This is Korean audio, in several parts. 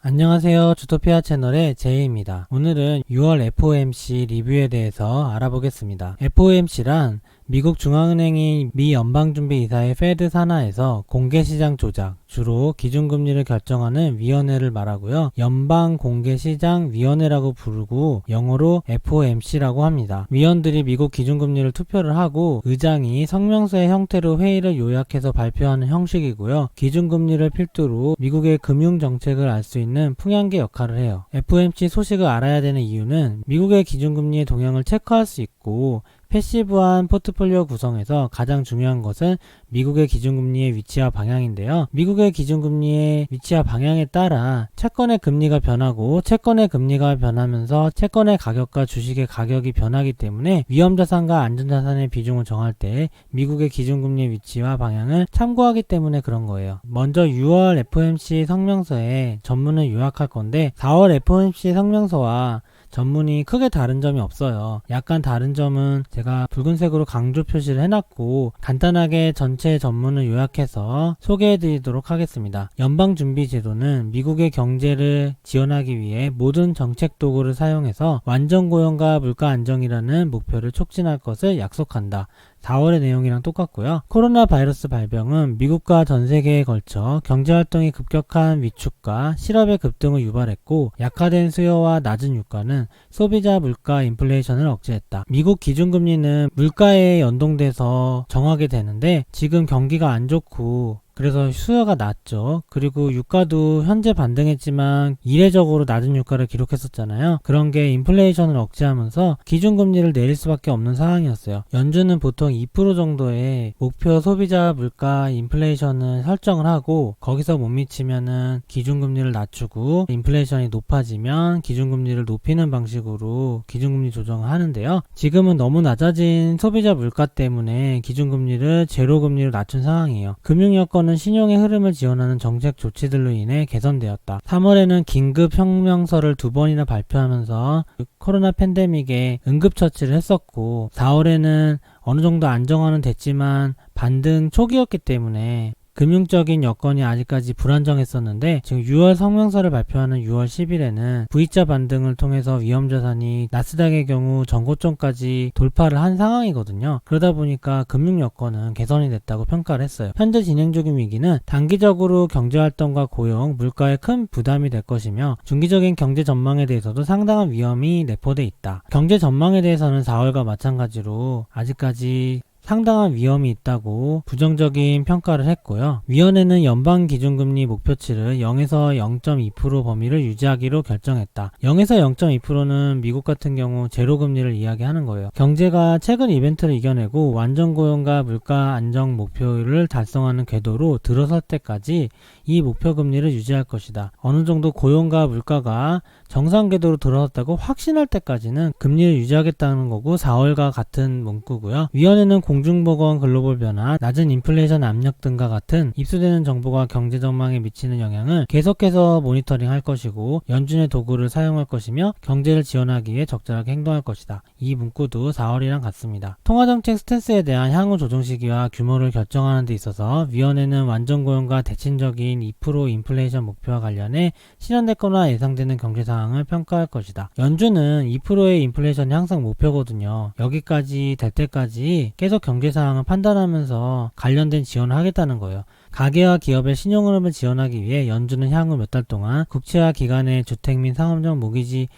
안녕하세요. 주토피아 채널의 제이입니다. 오늘은 6월 FOMC 리뷰에 대해서 알아보겠습니다. FOMC란 미국 중앙은행인 미 연방준비이사의 페드 산하에서 공개시장 조작, 주로 기준금리를 결정하는 위원회를 말하고요. 연방공개시장위원회라고 부르고 영어로 FOMC라고 합니다. 위원들이 미국 기준금리를 투표를 하고 의장이 성명서의 형태로 회의를 요약해서 발표하는 형식이고요. 기준금리를 필두로 미국의 금융정책을 알 수 있는 풍향계 역할을 해요. FOMC 소식을 알아야 되는 이유는 미국의 기준금리의 동향을 체크할 수 있고 패시브한 포트폴리오 구성에서 가장 중요한 것은 미국의 기준금리의 위치와 방향인데요. 미국의 기준금리의 위치와 방향에 따라 채권의 금리가 변하고 채권의 금리가 변하면서 채권의 가격과 주식의 가격이 변하기 때문에 위험자산과 안전자산의 비중을 정할 때 미국의 기준금리의 위치와 방향을 참고하기 때문에 그런 거예요. 먼저 6월 FOMC 성명서에 전문을 요약할 건데 4월 FOMC 성명서와 전문이 크게 다른 점이 없어요. 약간 다른 점은 제가 붉은색으로 강조 표시를 해놨고 간단하게 전체 전문을 요약해서 소개해드리도록 하겠습니다. 연방준비제도는 미국의 경제를 지원하기 위해 모든 정책 도구를 사용해서 완전 고용과 물가 안정이라는 목표를 촉진할 것을 약속한다. 4월의 내용이랑 똑같고요. 코로나 바이러스 발병은 미국과 전 세계에 걸쳐 경제 활동이 급격한 위축과 실업의 급등을 유발했고 약화된 수요와 낮은 유가는 소비자 물가 인플레이션을 억제했다. 미국 기준금리는 물가에 연동돼서 정하게 되는데 지금 경기가 안 좋고 그래서 수요가 낮죠. 그리고 유가도 현재 반등했지만 이례적으로 낮은 유가를 기록했었잖아요. 그런 게 인플레이션을 억제하면서 기준금리를 내릴 수밖에 없는 상황이었어요. 연준은 보통 2% 정도의 목표 소비자 물가 인플레이션을 설정을 하고 거기서 못 미치면은 기준금리를 낮추고 인플레이션이 높아지면 기준금리를 높이는 방식으로 기준금리 조정을 하는데요. 지금은 너무 낮아진 소비자 물가 때문에 기준금리를 제로금리로 낮춘 상황이에요. 금융여건 정부는 신용의 흐름을 지원하는 정책 조치들로 인해 개선되었다. 3월에는 긴급 혁명서를 두 번이나 발표하면서 코로나 팬데믹에 응급처치를 했었고 4월에는 어느 정도 안정화는 됐지만 반등 초기였기 때문에 금융적인 여건이 아직까지 불안정했었는데 지금 6월 성명서를 발표하는 6월 10일에는 V자 반등을 통해서 위험 자산이 나스닥의 경우 전고점까지 돌파를 한 상황이거든요. 그러다 보니까 금융 여건은 개선이 됐다고 평가를 했어요. 현재 진행 중인 위기는 단기적으로 경제 활동과 고용, 물가에 큰 부담이 될 것이며 중기적인 경제 전망에 대해서도 상당한 위험이 내포돼 있다. 경제 전망에 대해서는 4월과 마찬가지로 아직까지 상당한 위험이 있다고 부정적인 평가를 했고요. 위원회는 연방 기준금리 목표치를 0에서 0.2% 범위를 유지하기로 결정했다. 0에서 0.2%는 미국 같은 경우 제로 금리를 이야기하는 거예요. 경제가 최근 이벤트를 이겨내고 완전 고용과 물가 안정 목표를 달성하는 궤도로 들어설 때까지 이 목표 금리를 유지할 것이다. 어느 정도 고용과 물가가 정상 궤도로 들어섰다고 확신할 때까지는 금리를 유지하겠다는 거고 4월과 같은 문구고요. 위원회는 공중보건 글로벌 변화, 낮은 인플레이션 압력 등과 같은 입수되는 정보가 경제 전망에 미치는 영향을 계속해서 모니터링 할 것이고 연준의 도구를 사용할 것이며 경제를 지원하기 위해 적절하게 행동할 것이다. 이 문구도 4월이랑 같습니다. 통화정책 스탠스에 대한 향후 조정 시기와 규모를 결정하는 데 있어서 위원회는 완전 고용과 대칭적인 2% 인플레이션 목표와 관련해 실현됐거나 예상되는 경제 상황을 평가할 것이다. 연준은 2%의 인플레이션이 항상 목표거든요. 여기까지 될 때까지 계속 경제 상황을 판단하면서 관련된 지원을 하겠다는 거예요. 가계와 기업의 신용 흐름을 지원하기 위해 연준은 향후 몇 달 동안 국채와 기관의 주택 및 상업적 모기지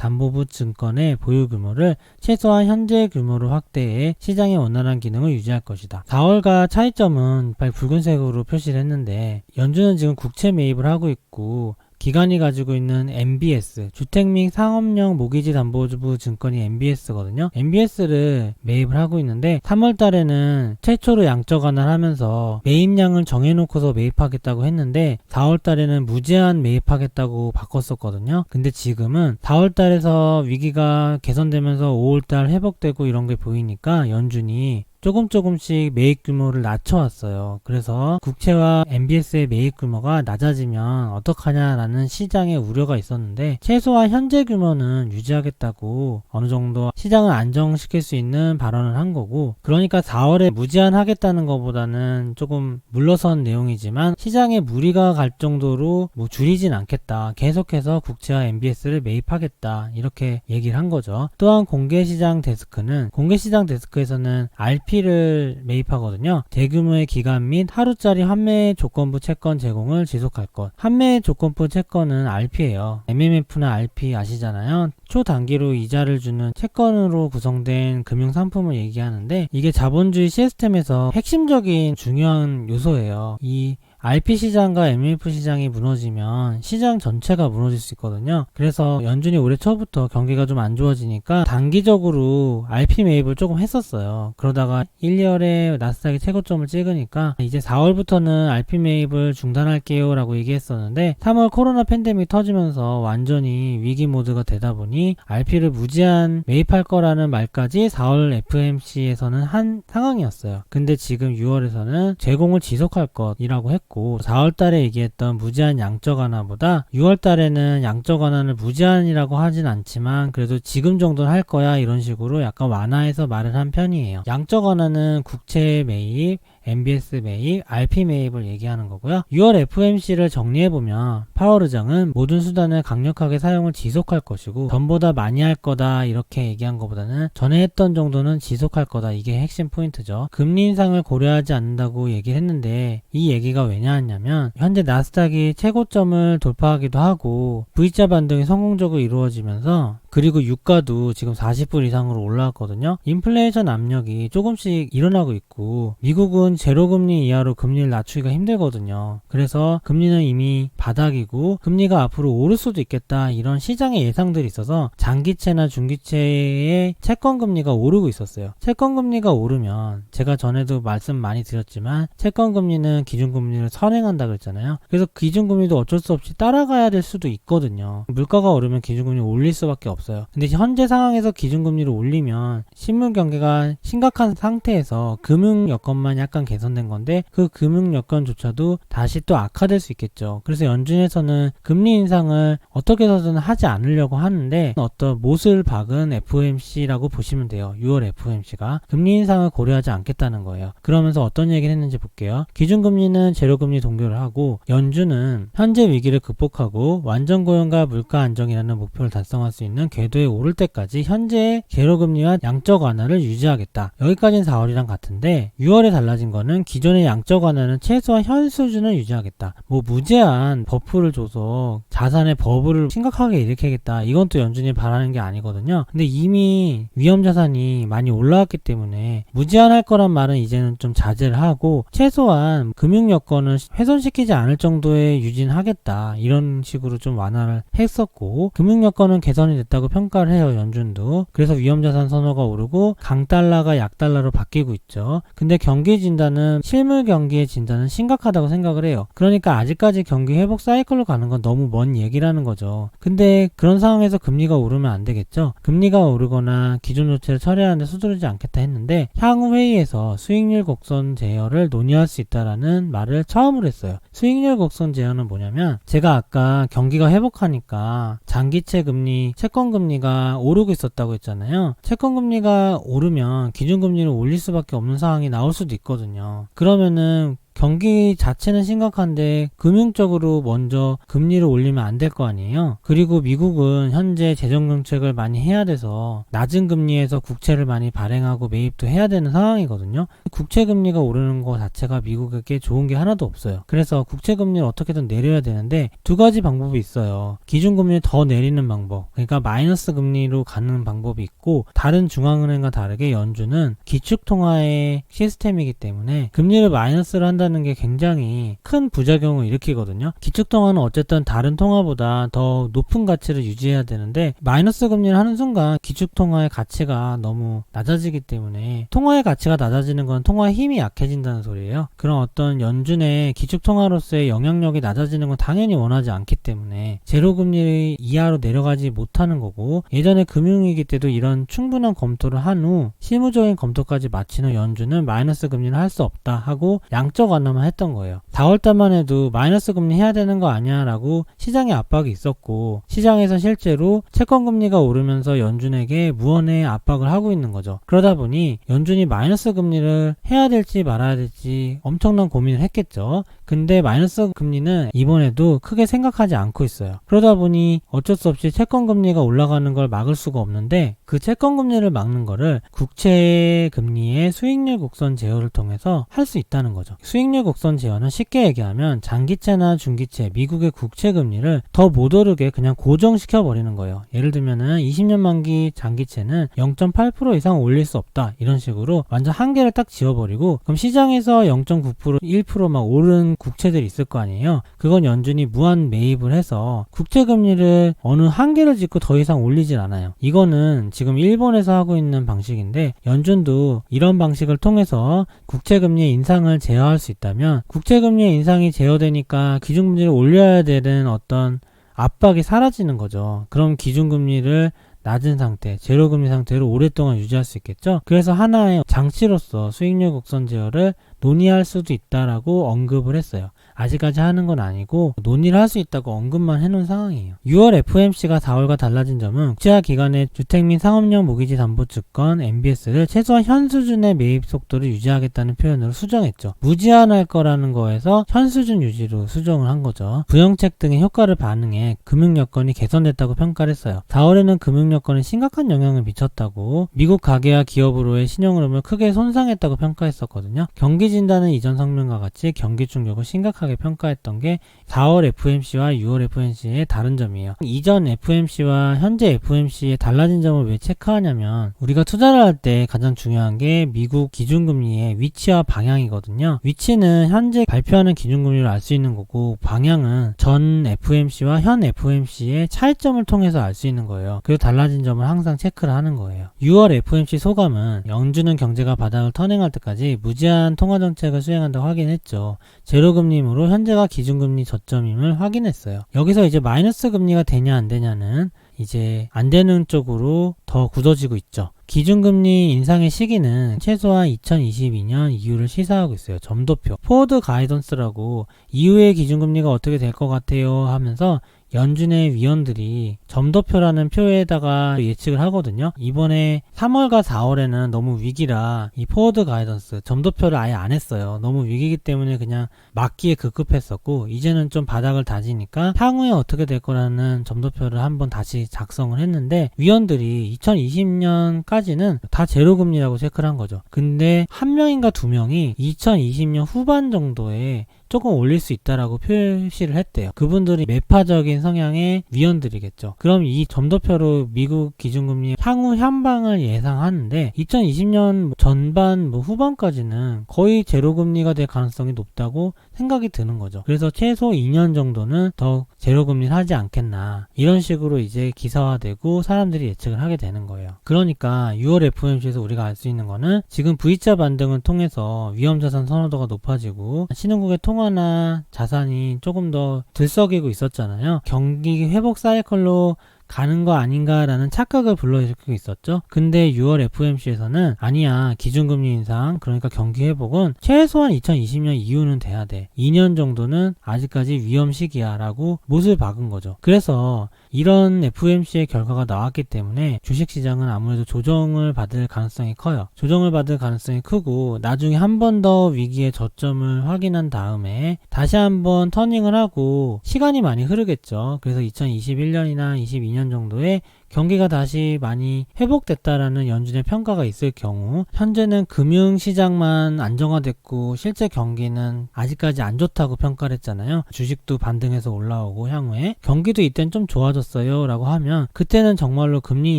담보부 증권의 보유 규모를 최소한 현재 규모로 확대해 시장의 원활한 기능을 유지할 것이다. 4월과 차이점은 붉은색으로 표시를 했는데 연준은 지금 국채 매입을 하고 있고 기관이 가지고 있는 MBS 주택 및 상업용 모기지 담보부 증권이 MBS거든요. MBS를 매입을 하고 있는데 3월 달에는 최초로 양적 완화를 하면서 매입량을 정해놓고서 매입하겠다고 했는데 4월 달에는 무제한 매입하겠다고 바꿨었거든요. 근데 지금은 4월 달에서 위기가 개선되면서 5월 달 회복되고 이런 게 보이니까 연준이 조금 조금씩 매입 규모를 낮춰왔어요. 그래서 국채와 MBS의 매입 규모가 낮아지면 어떡하냐라는 시장의 우려가 있었는데 최소한 현재 규모는 유지하겠다고 어느 정도 시장을 안정시킬 수 있는 발언을 한 거고 그러니까 4월에 무제한 하겠다는 것보다는 조금 물러선 내용이지만 시장에 무리가 갈 정도로 뭐 줄이진 않겠다. 계속해서 국채와 MBS를 매입하겠다. 이렇게 얘기를 한 거죠. 또한 공개시장 데스크는 공개시장 데스크에서는 RP 를 매입하거든요. 대규모의 기간 및 하루짜리 환매 조건부 채권 제공을 지속할 것. 환매 조건부 채권은 RP예요. MMF나 RP 아시잖아요. 초단기로 이자를 주는 채권으로 구성된 금융 상품을 얘기하는데 이게 자본주의 시스템에서 핵심적인 중요한 요소예요. 이 RP 시장과 MF 시장이 무너지면 시장 전체가 무너질 수 있거든요. 그래서 연준이 올해 초부터 경기가 좀 안 좋아지니까 단기적으로 RP 매입을 조금 했었어요. 그러다가 1, 2월에 나스닥이 최고점을 찍으니까 이제 4월부터는 RP 매입을 중단할게요 라고 얘기했었는데 3월 코로나 팬데믹 터지면서 완전히 위기 모드가 되다 보니 RP를 무제한 매입할 거라는 말까지 4월 FMC에서는 한 상황이었어요. 근데 지금 6월에서는 제공을 지속할 것이라고 했고 4월 달에 얘기했던 무제한 양적 완화보다 6월 달에는 양적 완화를 무제한이라고 하진 않지만 그래도 지금 정도는 할 거야 이런 식으로 약간 완화해서 말을 한 편이에요. 양적 완화는 국채 매입, MBS 매입, RP 매입을 얘기하는 거고요. 6월 FMC를 정리해보면 파월 의장은 모든 수단을 강력하게 사용을 지속할 것이고 전보다 많이 할 거다 이렇게 얘기한 것보다는 전에 했던 정도는 지속할 거다 이게 핵심 포인트죠. 금리 인상을 고려하지 않는다고 얘기를 했는데 이 얘기가 왜 나왔냐면 현재 나스닥이 최고점을 돌파하기도 하고 V자 반등이 성공적으로 이루어지면서 그리고 유가도 지금 40불 이상으로 올라왔거든요. 인플레이션 압력이 조금씩 일어나고 있고 미국은 제로금리 이하로 금리를 낮추기가 힘들거든요. 그래서 금리는 이미 바닥이고 금리가 앞으로 오를 수도 있겠다 이런 시장의 예상들이 있어서 장기채나 중기채의 채권 금리가 오르고 있었어요. 채권 금리가 오르면 제가 전에도 말씀 많이 드렸지만 채권 금리는 기준 금리를 선행한다 그랬잖아요. 그래서 기준 금리도 어쩔 수 없이 따라가야 될 수도 있거든요. 물가가 오르면 기준 금리 올릴 수밖에 없 어요. 근데 현재 상황에서 기준금리를 올리면 신문 경기가 심각한 상태에서 금융 여건만 약간 개선된 건데 그 금융 여건조차도 다시 또 악화될 수 있겠죠. 그래서 연준에서는 금리 인상을 어떻게 해서든 하지 않으려고 하는데 어떤 못을 박은 FOMC라고 보시면 돼요. 6월 FOMC가 금리 인상을 고려하지 않겠다는 거예요. 그러면서 어떤 얘기를 했는지 볼게요. 기준금리는 제로금리 동결을 하고 연준은 현재 위기를 극복하고 완전 고용과 물가 안정이라는 목표를 달성할 수 있는 궤도에 오를 때까지 현재의 제로금리와 양적 완화를 유지하겠다. 여기까지는 4월이랑 같은데 6월에 달라진 거는 기존의 양적 완화는 최소한 현 수준을 유지하겠다. 뭐 무제한 버프를 줘서 자산의 버블을 심각하게 일으키겠다. 이건 또 연준이 바라는 게 아니거든요. 근데 이미 위험 자산이 많이 올라왔기 때문에 무제한할 거란 말은 이제는 좀 자제를 하고 최소한 금융 여건을 훼손시키지 않을 정도의 유진하겠다. 이런 식으로 좀 완화를 했었고 금융 여건은 개선이 됐다고 평가를 해요. 연준도. 그래서 위험 자산 선호가 오르고 강달러가 약달러로 바뀌고 있죠. 근데 경기 진단은 실물 경기의 진단은 심각하다고 생각을 해요. 그러니까 아직까지 경기 회복 사이클로 가는 건 너무 먼 얘기라는 거죠. 근데 그런 상황에서 금리가 오르면 안 되겠죠. 금리가 오르거나 기존 조치를 처리하는데 수두르지 않겠다 했는데 향후 회의에서 수익률 곡선 제어를 논의할 수 있다라는 말을 처음으로 했어요. 수익률 곡선 제어는 뭐냐면 제가 아까 경기가 회복하니까 장기채 금리, 채권 금리가 오르고 있었다고 했잖아요. 채권 금리가 오르면 기준 금리를 올릴 수밖에 없는 상황이 나올 수도 있거든요. 그러면은 경기 자체는 심각한데 금융적으로 먼저 금리를 올리면 안 될 거 아니에요. 그리고 미국은 현재 재정 정책을 많이 해야 돼서 낮은 금리에서 국채를 많이 발행하고 매입도 해야 되는 상황이거든요. 국채 금리가 오르는 거 자체가 미국에게 좋은 게 하나도 없어요. 그래서 국채 금리를 어떻게든 내려야 되는데 두 가지 방법이 있어요. 기준 금리를 더 내리는 방법. 그러니까 마이너스 금리로 가는 방법이 있고 다른 중앙은행과 다르게 연준은 기축 통화의 시스템이기 때문에 금리를 마이너스로 한다 한다는 게 굉장히 큰 부작용을 일으키거든요. 기축통화는 어쨌든 다른 통화보다 더 높은 가치를 유지해야 되는데 마이너스 금리를 하는 순간 기축통화의 가치가 너무 낮아지기 때문에 통화의 가치가 낮아지는 건 통화의 힘이 약해진다는 소리예요. 그런 어떤 연준의 기축통화로서의 영향력이 낮아지는 건 당연히 원하지 않기 때문에 제로금리 이하로 내려가지 못하는 거고 예전에 금융위기 때도 이런 충분한 검토를 한 후 실무적인 검토까지 후 연준은 마이너스 금리를 할 수 없다 하고 양적 완화만 했던 거예요. 4월달만 해도 마이너스 금리 해야 되는 거 아니야 라고 시장에 압박이 있었고 시장에서 실제로 채권 금리가 오르면서 연준에게 무언의 압박을 하고 있는 거죠. 그러다 보니 연준이 마이너스 금리를 해야 될지 말아야 될지 엄청난 고민을 했겠죠. 근데 마이너스 금리는 이번에도 크게 생각하지 않고 있어요. 그러다 보니 어쩔 수 없이 채권 금리가 올라가는 걸 막을 수가 없는데 그 채권 금리를 막는 거를 국채 금리의 수익률 곡선 제어를 통해서 할 수 있다는 거죠. 수익률 곡선 제어는 쉽게 얘기하면 장기채나 중기채, 미국의 국채 금리를 더 못 오르게 그냥 고정시켜 버리는 거예요. 예를 들면은 20년 만기 장기채는 0.8% 이상 올릴 수 없다. 이런 식으로 완전 한계를 딱 지워버리고 그럼 시장에서 0.9% 1%막 오른 국채들이 있을 거 아니에요. 그건 연준이 무한 매입을 해서 국채 금리를 어느 한계를 짓고 더 이상 올리질 않아요. 이거는 지금 일본에서 하고 있는 방식인데 연준도 이런 방식을 통해서 국채 금리의 인상을 제어할 수 있다면 국채 금리의 인상이 제어되니까 기준금리를 올려야 되는 어떤 압박이 사라지는 거죠. 그럼 기준금리를 낮은 상태, 제로금리 상태로 오랫동안 유지할 수 있겠죠? 그래서 하나의 장치로서 수익률 곡선 제어를 논의할 수도 있다라고 언급을 했어요. 아직까지 하는 건 아니고 논의를 할 수 있다고 언급만 해놓은 상황이에요. 6월 FOMC가 4월과 달라진 점은 국제화 기관의 주택 및 상업용 모기지 담보 증권 MBS를 최소한 현 수준의 매입 속도를 유지하겠다는 표현으로 수정했죠. 무제한할 거라는 거에서 현 수준 유지로 수정을 한 거죠. 부영책 등의 효과를 반응해 금융 여건이 개선됐다고 평가를 했어요. 4월에는 금융 여건에 심각한 영향을 미쳤다고 미국 가계와 기업으로의 신용 흐름을 크게 손상했다고 평가했었거든요. 경기 진단은 이전 성명과 같이 경기 충격을 심각하게 평가했던 게 4월 FMC와 6월 FMC의 다른 점이에요. 이전 FMC와 현재 FMC의 달라진 점을 왜 체크하냐면 우리가 투자를 할 때 가장 중요한 게 미국 기준금리의 위치와 방향이거든요. 위치는 현재 발표하는 기준금리를 알 수 있는 거고 방향은 전 FMC와 현 FMC의 차이점을 통해서 알 수 있는 거예요. 그리고 달라진 점을 항상 체크를 하는 거예요. 6월 FMC 소감은 연준은 경제가 바닥을 터닝할 때까지 무제한 통화 정책을 수행한다고 확인했죠. 제로금리 이므로 현재가 기준금리 저점임을 확인했어요. 여기서 이제 마이너스 금리가 되냐 안 되냐는 이제 안 되는 쪽으로 더 굳어지고 있죠. 기준금리 인상의 시기는 최소한 2022년 이후를 시사하고 있어요. 점도표. 포워드 가이던스라고 이후의 기준금리가 어떻게 될 것 같아요 하면서 연준의 위원들이 점도표라는 표에다가 예측을 하거든요. 이번에 3월과 4월에는 너무 위기라 이 포워드 가이던스 점도표를 아예 안 했어요. 너무 위기이기 때문에 그냥 막기에 급급했었고 이제는 좀 바닥을 다지니까 향후에 어떻게 될 거라는 점도표를 한번 다시 작성을 했는데 위원들이 2020년까지는 다 제로금리라고 체크를 한 거죠. 근데 한 명인가 두 명이 2020년 후반 정도에 조금 올릴 수 있다라고 표시를 했대요. 그분들이 매파적인 성향의 위원들이겠죠. 그럼 이 점도표로 미국 기준금리 향후 향방을 예상하는데 2020년 전반 뭐 후반까지는 거의 제로금리가 될 가능성이 높다고 생각이 드는 거죠. 그래서 최소 2년 정도는 더 제로금리를 하지 않겠나 이런 식으로 이제 기사화되고 사람들이 예측을 하게 되는 거예요. 그러니까 6월 FOMC에서 우리가 알 수 있는 거는 지금 V자 반등을 통해서 위험자산 선호도가 높아지고 신흥국의 통화나 자산이 조금 더 들썩이고 있었잖아요. 경기 회복 사이클로 가는 거 아닌가라는 착각을 불러일으키고 있었죠. 근데 6월 FOMC에서는 아니야 기준금리 인상 그러니까 경기 회복은 최소한 2020년 이후는 돼야 돼. 2년 정도는 아직까지 위험 시기야라고 못을 박은 거죠. 그래서 이런 FOMC의 결과가 나왔기 때문에 주식시장은 아무래도 조정을 받을 가능성이 커요. 조정을 받을 가능성이 크고 나중에 한 번 더 위기의 저점을 확인한 다음에 다시 한번 터닝을 하고 시간이 많이 흐르겠죠. 그래서 2021년이나 22년 정도에 경기가 다시 많이 회복됐다라는 연준의 평가가 있을 경우 현재는 금융시장만 안정화됐고 실제 경기는 아직까지 안 좋다고 평가를 했잖아요. 주식도 반등해서 올라오고 향후에 경기도 이땐 좀 좋아졌어요 라고 하면 그때는 정말로 금리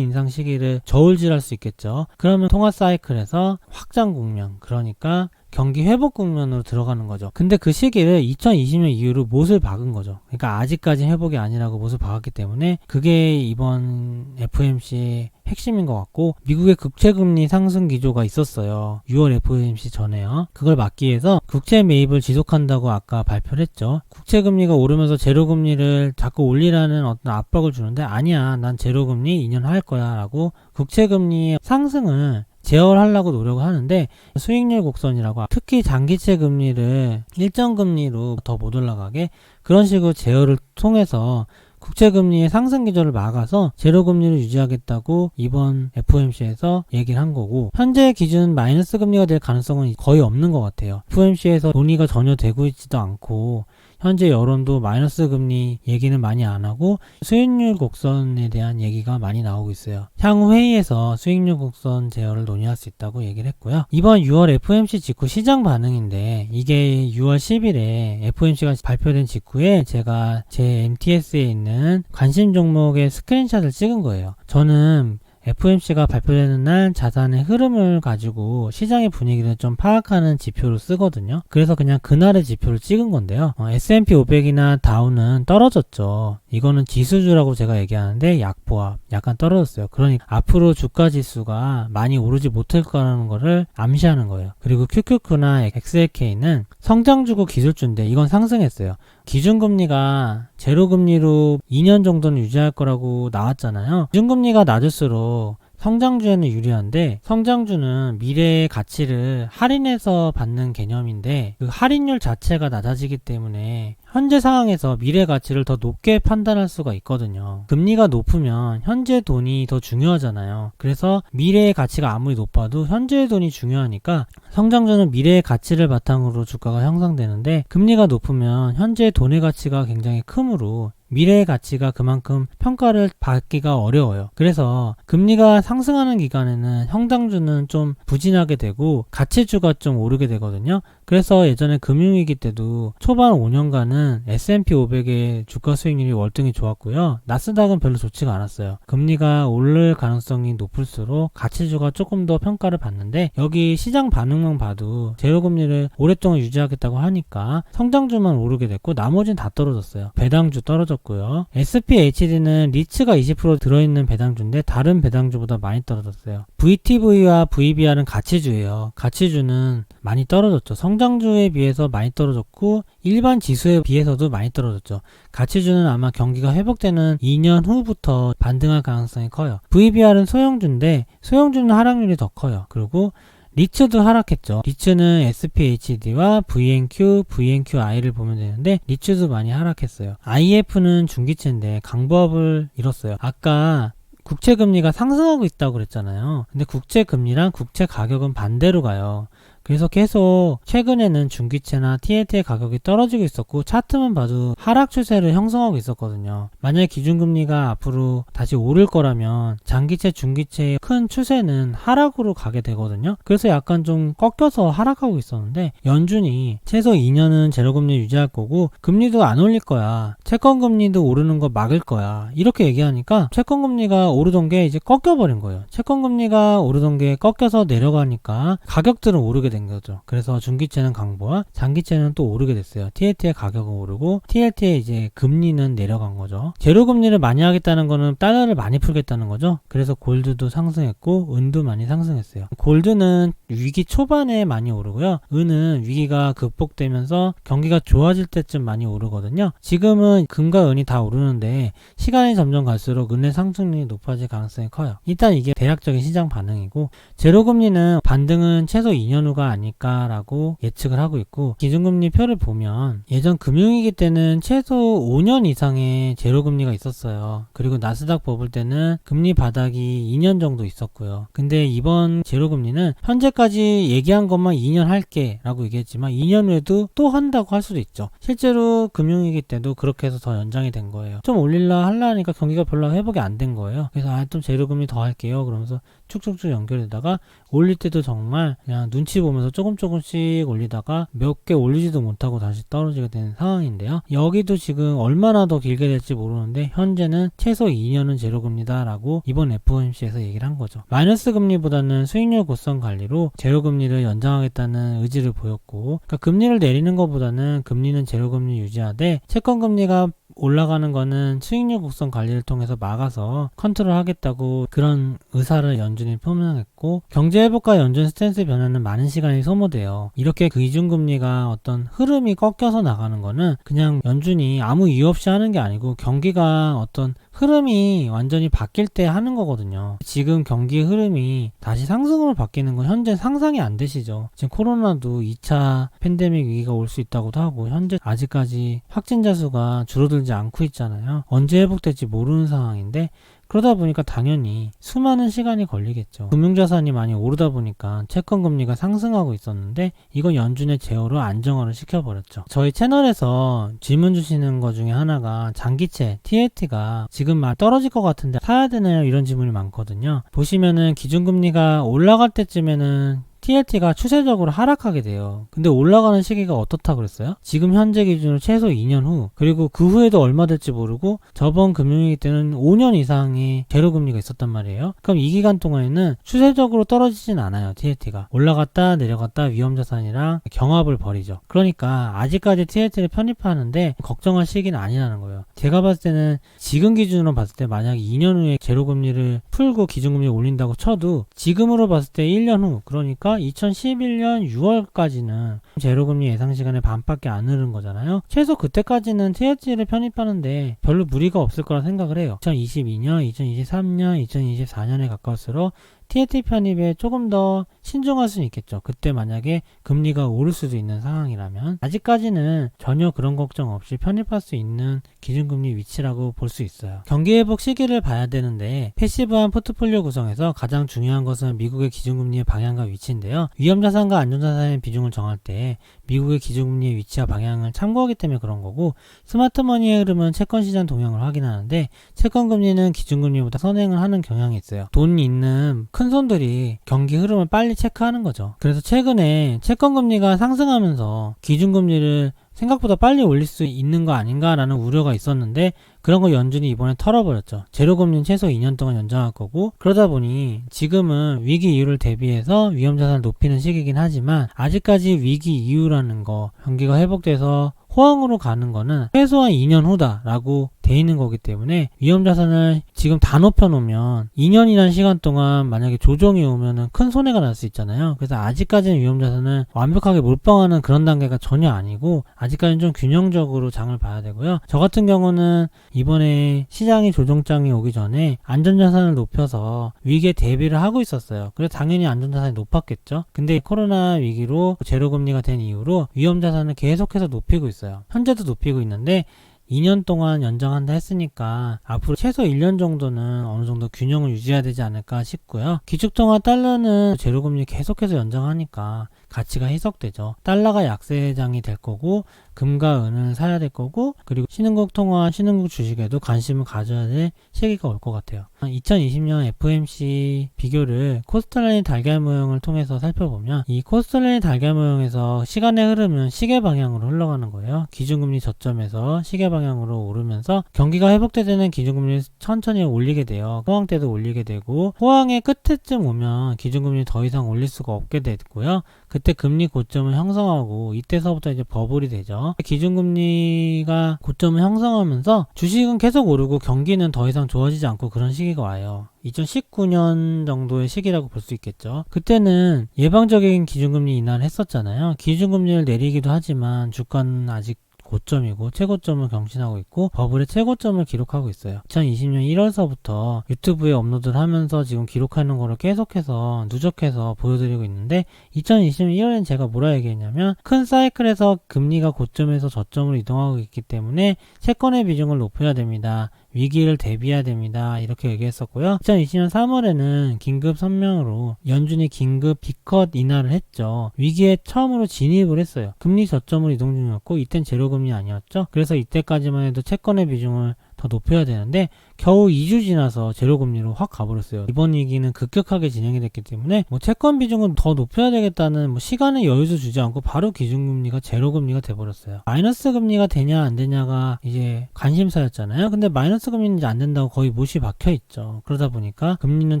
인상 시기를 저울질할 수 있겠죠. 그러면 통화 사이클에서 확장 국면 그러니까 경기 회복 국면으로 들어가는 거죠. 근데 그 시기를 2020년 이후로 못을 박은 거죠. 그러니까 아직까지 회복이 아니라고 못을 박았기 때문에 그게 이번 FOMC의 핵심인 것 같고 미국의 국채금리 상승 기조가 있었어요. 6월 FOMC 전에요. 그걸 막기 위해서 국채 매입을 지속한다고 아까 발표를 했죠. 국채금리가 오르면서 제로금리를 자꾸 올리라는 어떤 압박을 주는데 아니야 난 제로금리 2년 할 거야 라고 국채금리의 상승을 제어하려고 노력을 하는데 수익률 곡선이라고 특히 장기채 금리를 일정 금리로 더 못 올라가게 그런 식으로 제어를 통해서 국채금리의 상승 기조를 막아서 제로금리를 유지하겠다고 이번 FOMC에서 얘기를 한 거고 현재 기준 마이너스 금리가 될 가능성은 거의 없는 것 같아요. FOMC에서 논의가 전혀 되고 있지도 않고 현재 여론도 마이너스 금리 얘기는 많이 안 하고 수익률 곡선에 대한 얘기가 많이 나오고 있어요. 향후 회의에서 수익률 곡선 제어를 논의할 수 있다고 얘기를 했고요. 이번 6월 FOMC 직후 시장 반응인데 이게 6월 10일에 FOMC가 발표된 직후에 제가 제 MTS에 있는 관심 종목의 스크린샷을 찍은 거예요. 저는 FOMC가 발표되는 날 자산의 흐름을 가지고 시장의 분위기를 좀 파악하는 지표로 쓰거든요. 그래서 그냥 그날의 지표를 찍은 건데요. 어, S&P 500이나 다우는 떨어졌죠. 이거는 지수주라고 제가 얘기하는데 약보합 약간 떨어졌어요. 그러니까 앞으로 주가 지수가 많이 오르지 못할 거라는 거를 암시하는 거예요. 그리고 QQQ나 XLK는 성장주고 기술주인데 이건 상승했어요. 기준금리가 제로금리로 2년 정도는 유지할 거라고 나왔잖아요. 기준금리가 낮을수록 성장주에는 유리한데 성장주는 미래의 가치를 할인해서 받는 개념인데 그 할인율 자체가 낮아지기 때문에 현재 상황에서 미래 가치를 더 높게 판단할 수가 있거든요. 금리가 높으면 현재 돈이 더 중요하잖아요. 그래서 미래의 가치가 아무리 높아도 현재의 돈이 중요하니까 성장주는 미래의 가치를 바탕으로 주가가 형성되는데 금리가 높으면 현재 돈의 가치가 굉장히 크므로 미래의 가치가 그만큼 평가를 받기가 어려워요. 그래서 금리가 상승하는 기간에는 성장주는 좀 부진하게 되고 가치주가 좀 오르게 되거든요. 그래서 예전에 금융위기 때도 초반 5년간은 S&P 500의 주가 수익률이 월등히 좋았고요. 나스닥은 별로 좋지가 않았어요. 금리가 오를 가능성이 높을수록 가치주가 조금 더 평가를 받는데 여기 시장 반응만 봐도 제로금리를 오랫동안 유지하겠다고 하니까 성장주만 오르게 됐고 나머지는 다 떨어졌어요. 배당주 떨어졌고 요. SPHD는 리츠가 20% 들어있는 배당주인데 다른 배당주보다 많이 떨어졌어요. VTV와 VBR은 가치주예요. 가치주는 많이 떨어졌죠. 성장주에 비해서 많이 떨어졌고 일반 지수에 비해서도 많이 떨어졌죠. 가치주는 아마 경기가 회복되는 2년 후부터 반등할 가능성이 커요. VBR은 소형주인데 소형주는 하락률이 더 커요. 그리고 리츠도 하락했죠. 리츠는 SPHD와 VNQ, VNQI를 보면 되는데 리츠도 많이 하락했어요. IF는 중기체인데 강보합을 잃었어요. 아까 국채 금리가 상승하고 있다고 그랬잖아요. 근데 국채 금리랑 국채 가격은 반대로 가요. 그래서 계속 최근에는 중기채나 TLT의 가격이 떨어지고 있었고 차트만 봐도 하락 추세를 형성하고 있었거든요. 만약에 기준금리가 앞으로 다시 오를 거라면 장기채, 중기채의 큰 추세는 하락으로 가게 되거든요. 그래서 약간 좀 꺾여서 하락하고 있었는데 연준이 최소 2년은 제로금리 유지할 거고 금리도 안 올릴 거야. 채권금리도 오르는 거 막을 거야. 이렇게 얘기하니까 채권금리가 오르던 게 이제 꺾여버린 거예요. 채권금리가 오르던 게 꺾여서 내려가니까 가격들은 오르게 된 거죠. 그래서 중기채는 강보와 장기채는 또 오르게 됐어요. TLT의 가격은 오르고 TLT의 이제 금리는 내려간 거죠. 제로 금리를 많이 하겠다는 거는 달러를 많이 풀겠다는 거죠. 그래서 골드도 상승했고 은도 많이 상승했어요. 골드는 위기 초반에 많이 오르고요. 은은 위기가 극복되면서 경기가 좋아질 때쯤 많이 오르거든요. 지금은 금과 은이 다 오르는데 시간이 점점 갈수록 은의 상승률이 높아질 가능성이 커요. 일단 이게 대략적인 시장 반응이고 제로 금리는 반등은 최소 2년 후가 아닐까라고 예측을 하고 있고 기준금리 표를 보면 예전 금융위기 때는 최소 5년 이상의 제로금리가 있었어요. 그리고 나스닥 버블 때는 금리 바닥이 2년 정도 있었고요. 근데 이번 제로금리는 현재까지 얘기한 것만 2년 할게 라고 얘기했지만 2년 후에도 또 한다고 할 수도 있죠. 실제로 금융위기 때도 그렇게 해서 더 연장이 된 거예요. 좀 올릴라 할라 하니까 경기가 별로 회복이 안 된 거예요. 그래서 아 좀 제로금리 더 할게요. 그러면서 쭉쭉쭉 연결되다가 올릴 때도 정말 그냥 눈치 보면 보면서 조금 조금씩 올리다가 몇 개 올리지도 못하고 다시 떨어지게 되는 상황인데요. 여기도 지금 얼마나 더 길게 될지 모르는데 현재는 최소 2년은 제로금리다라고 이번 FOMC에서 얘기를 한 거죠. 마이너스 금리보다는 수익률 곡선 관리로 제로금리를 연장하겠다는 의지를 보였고 그러니까 금리를 내리는 것보다는 금리는 제로금리 유지하되 채권 금리가 올라가는 거는 수익률 곡선 관리를 통해서 막아서 컨트롤 하겠다고 그런 의사를 연준이 표명했고 경제 회복과 연준 스탠스 변화는 많은 시간이 소모돼요. 이렇게 그 기준금리가 어떤 흐름이 꺾여서 나가는 거는 그냥 연준이 아무 이유 없이 하는 게 아니고 경기가 어떤 흐름이 완전히 바뀔 때 하는 거거든요. 지금 경기 흐름이 다시 상승으로 바뀌는 건 현재 상상이 안 되시죠. 지금 코로나도 2차 팬데믹 위기가 올 수 있다고도 하고 현재 아직까지 확진자 수가 줄어들지 않고 있잖아요. 언제 회복될지 모르는 상황인데 그러다 보니까 당연히 수많은 시간이 걸리겠죠. 금융자산이 많이 오르다 보니까 채권 금리가 상승하고 있었는데 이건 연준의 제어로 안정화를 시켜버렸죠. 저희 채널에서 질문 주시는 것 중에 하나가 장기채 TLT가 지금 막 떨어질 것 같은데 사야 되나요? 이런 질문이 많거든요. 보시면은 기준금리가 올라갈 때쯤에는 TLT가 추세적으로 하락하게 돼요. 근데 올라가는 시기가 어떻다 그랬어요? 지금 현재 기준으로 최소 2년 후, 그리고 그 후에도 얼마 될지 모르고 저번 금융위기 때는 5년 이상의 제로금리가 있었단 말이에요. 그럼 이 기간 동안에는 추세적으로 떨어지진 않아요. TLT가 올라갔다 내려갔다 위험자산이랑 경합을 벌이죠. 그러니까 아직까지 TLT를 편입하는데 걱정할 시기는 아니라는 거예요. 제가 봤을 때는 지금 기준으로 봤을 때 만약 2년 후에 제로금리를 풀고 기준금리 를 올린다고 쳐도 지금으로 봤을 때 1년 후 그러니까 2011년 6월까지는 제로금리 예상 시간에 반밖에 안 흐른 거잖아요. 최소 그때까지는 TLT를 편입하는데 별로 무리가 없을 거라 생각을 해요. 2022년, 2023년, 2024년에 가까울수록 TLT 편입에 조금 더 신중할 수는 있겠죠. 그때 만약에 금리가 오를 수도 있는 상황이라면 아직까지는 전혀 그런 걱정 없이 편입할 수 있는 기준금리 위치라고 볼 수 있어요. 경기 회복 시기를 봐야 되는데 패시브한 포트폴리오 구성에서 가장 중요한 것은 미국의 기준금리의 방향과 위치인데요. 위험자산과 안전자산의 비중을 정할 때 미국의 기준금리의 위치와 방향을 참고하기 때문에 그런 거고 스마트머니의 흐름은 채권 시장 동향을 확인하는데 채권 금리는 기준금리보다 선행을 하는 경향이 있어요. 돈 있는 큰 손들이 경기 흐름을 빨리 체크하는 거죠. 그래서 최근에 채권 금리가 상승하면서 기준금리를 생각보다 빨리 올릴 수 있는 거 아닌가라는 우려가 있었는데 그런 거 연준이 이번에 털어버렸죠. 제로금리는 최소 2년 동안 연장할 거고 그러다 보니 지금은 위기 이후를 대비해서 위험자산을 높이는 시기긴 하지만 아직까지 위기 이후라는 거 경기가 회복돼서 호황으로 가는 거는 최소한 2년 후다라고 돼 있는 거기 때문에 위험 자산을 지금 다 높여 놓으면 2년이라는 시간 동안 만약에 조정이 오면은 큰 손해가 날 수 있잖아요. 그래서 아직까지는 위험 자산을 완벽하게 몰빵하는 그런 단계가 전혀 아니고 아직까지는 좀 균형적으로 장을 봐야 되고요. 저 같은 경우는 이번에 시장이 조정장이 오기 전에 안전 자산을 높여서 위기에 대비를 하고 있었어요. 그래서 당연히 안전 자산이 높았겠죠. 근데 코로나 위기로 제로 금리가 된 이후로 위험 자산을 계속해서 높이고 있어요. 현재도 높이고 있는데 2년 동안 연장한다 했으니까 앞으로 최소 1년 정도는 어느 정도 균형을 유지해야 되지 않을까 싶고요. 기축통화 달러는 제로금리 계속해서 연장하니까 가치가 희석되죠. 달러가 약세장이 될 거고 금과 은은 사야 될 거고 그리고 신흥국 통화, 신흥국 주식에도 관심을 가져야 될 시기가 올 것 같아요. 2020년 FOMC 비교를 코스트라인 달걀 모형을 통해서 살펴보면 이 코스트라인 달걀 모형에서 시간의 흐름은 시계 방향으로 흘러가는 거예요. 기준금리 저점에서 시계 방향으로 오르면서 경기가 회복되는 기준금리를 천천히 올리게 돼요. 호황 때도 올리게 되고 호황의 끝에쯤 오면 기준금리 더 이상 올릴 수가 없게 됐고요. 그때 금리 고점을 형성하고 이때서부터 이제 버블이 되죠. 기준금리가 고점을 형성하면서 주식은 계속 오르고 경기는 더 이상 좋아지지 않고 그런 시기가 와요. 2019년 정도의 시기라고 볼 수 있겠죠. 그때는 예방적인 기준금리 인하를 했었잖아요. 기준금리를 내리기도 하지만 주가는 아직 고점이고 최고점을 경신하고 있고 버블의 최고점을 기록하고 있어요. 2020년 1월서부터 유튜브에 업로드를 하면서 지금 기록하는 거를 계속해서 누적해서 보여드리고 있는데 2020년 1월엔 제가 뭐라 얘기했냐면 큰 사이클에서 금리가 고점에서 저점으로 이동하고 있기 때문에 채권의 비중을 높여야 됩니다. 위기를 대비해야 됩니다. 이렇게 얘기했었고요. 2020년 3월에는 긴급 선명으로 연준이 긴급 비컷 인하를 했죠. 위기에 처음으로 진입을 했어요. 금리 저점으로 이동 중이었고 이땐 제로금리 아니었죠. 그래서 이때까지만 해도 채권의 비중을 더 높여야 되는데 겨우 2주 지나서 제로금리로 확 가버렸어요. 이번 위기는 급격하게 진행이 됐기 때문에 뭐 채권 비중은 더 높여야 되겠다는 뭐 시간의 여유도 주지 않고 바로 기준금리가 제로금리가 돼버렸어요. 마이너스 금리가 되냐 안 되냐가 이제 관심사였잖아요. 근데 마이너스 금리는 안 된다고 거의 못이 박혀 있죠. 그러다 보니까 금리는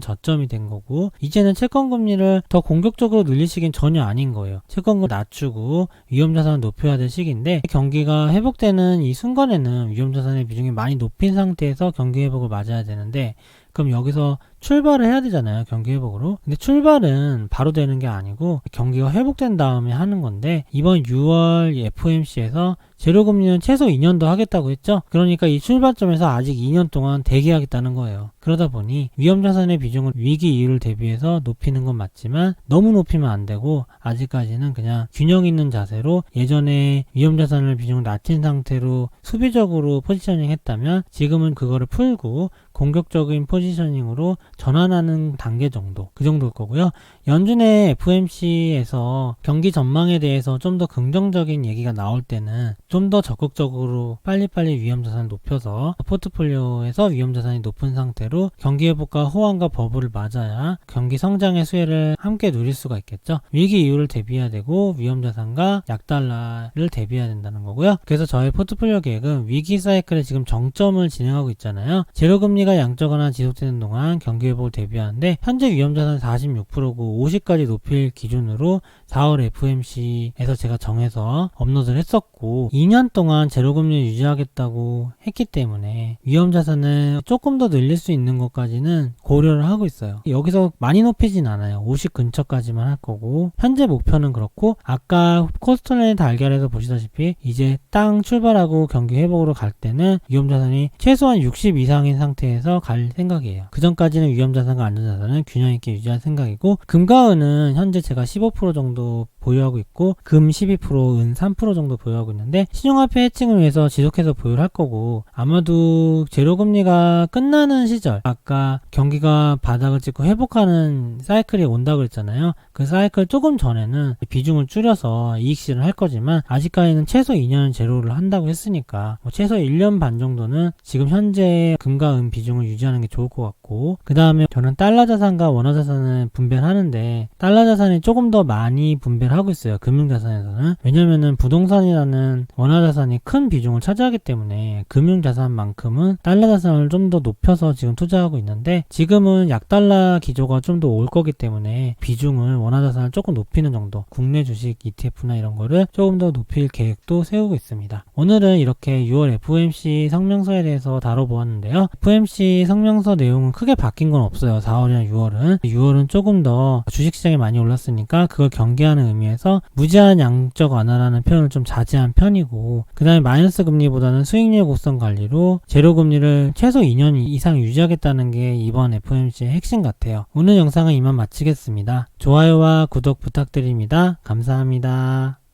저점이 된 거고 이제는 채권 금리를 더 공격적으로 늘릴 시기는 전혀 아닌 거예요. 채권금 낮추고 위험자산을 높여야 될 시기인데 경기가 회복되는 이 순간에는 위험자산의 비중이 많이 높인 상태에서 경기 회복을 맞아야 되는데 그럼 여기서 출발을 해야 되잖아요. 경기 회복으로. 근데 출발은 바로 되는 게 아니고 경기가 회복된 다음에 하는 건데 이번 6월 FOMC에서 제로금리는 최소 2년 더 하겠다고 했죠. 그러니까 이 출발점에서 아직 2년 동안 대기하겠다는 거예요. 그러다 보니 위험자산의 비중을 위기 이유를 대비해서 높이는 건 맞지만 너무 높이면 안 되고 아직까지는 그냥 균형 있는 자세로 예전에 위험자산을 비중을 낮춘 상태로 수비적으로 포지셔닝 했다면 지금은 그거를 풀고 공격적인 포지셔닝으로 전환하는 단계 정도 그 정도일 거고요. 연준의 FMC에서 경기 전망에 대해서 좀 더 긍정적인 얘기가 나올 때는 좀 더 적극적으로 빨리빨리 위험 자산을 높여서 포트폴리오에서 위험 자산이 높은 상태로 경기 회복과 호황과 버블을 맞아야 경기 성장의 수혜를 함께 누릴 수가 있겠죠. 위기 이후를 대비해야 되고 위험 자산과 약달러를 대비해야 된다는 거고요. 그래서 저의 포트폴리오 계획은 위기 사이클에 지금 정점을 진행하고 있잖아요. 제로 금리가 양적완화 지속되는 동안 경기 회복을 대비하는데 현재 위험 자산 46%고 50까지 높일 기준으로 4월 FMC에서 제가 정해서 업로드를 했었고 2년 동안 제로금리 유지하겠다고 했기 때문에 위험자산을 조금 더 늘릴 수 있는 것까지는 고려를 하고 있어요. 여기서 많이 높이진 않아요. 50 근처까지만 할 거고 현재 목표는 그렇고 아까 코스트레인 달걀에서 보시다시피 이제 땅 출발하고 경기 회복으로 갈 때는 위험자산이 최소한 60 이상인 상태에서 갈 생각이에요. 그 전까지는 위험자산과 안전자산은 균형 있게 유지할 생각이고 금과 은은 현재 제가 15% 정도 보유하고 있고 금 12%, 은 3% 정도 보유하고 있는데 신용화폐 해칭을 위해서 지속해서 보유를 할 거고 아마도 제로금리가 끝나는 시절 아까 경기가 바닥을 찍고 회복하는 사이클이 온다고 그랬잖아요. 그 사이클 조금 전에는 비중을 줄여서 이익 실현을 할 거지만 아직까지는 최소 2년은 제로를 한다고 했으니까 뭐 최소 1년 반 정도는 지금 현재 금과 은 비중을 유지하는 게 좋을 것 같고 그 다음에 저는 달러 자산과 원화 자산을 분배하는데 달러 자산이 조금 더 많이 분배 를 하고 있어요. 금융자산에서는. 왜냐면은 부동산이라는 원화자산이 큰 비중을 차지하기 때문에 금융자산만큼은 달러 자산을 좀 더 높여서 지금 투자하고 있는데 지금은 약달러 기조가 좀 더 올 거기 때문에 비중을 원화자산을 조금 높이는 정도 국내 주식 ETF나 이런 거를 조금 더 높일 계획도 세우고 있습니다. 오늘은 이렇게 6월 FOMC 성명서에 대해서 다뤄보았는데요. FOMC 성명서 내용은 크게 바뀐 건 없어요. 4월이나 6월은. 6월은 조금 더 주식시장이 많이 올랐으니까 그걸 경계하는 의미에서 무제한 양적 완화라는 표현을 좀 자제한 편이고 그 다음에 마이너스 금리보다는 수익률 곡선 관리로 제로 금리를 최소 2년 이상 유지하겠다는 게 이번 FOMC의 핵심 같아요. 오늘 영상은 이만 마치겠습니다. 좋아요와 구독 부탁드립니다. 감사합니다.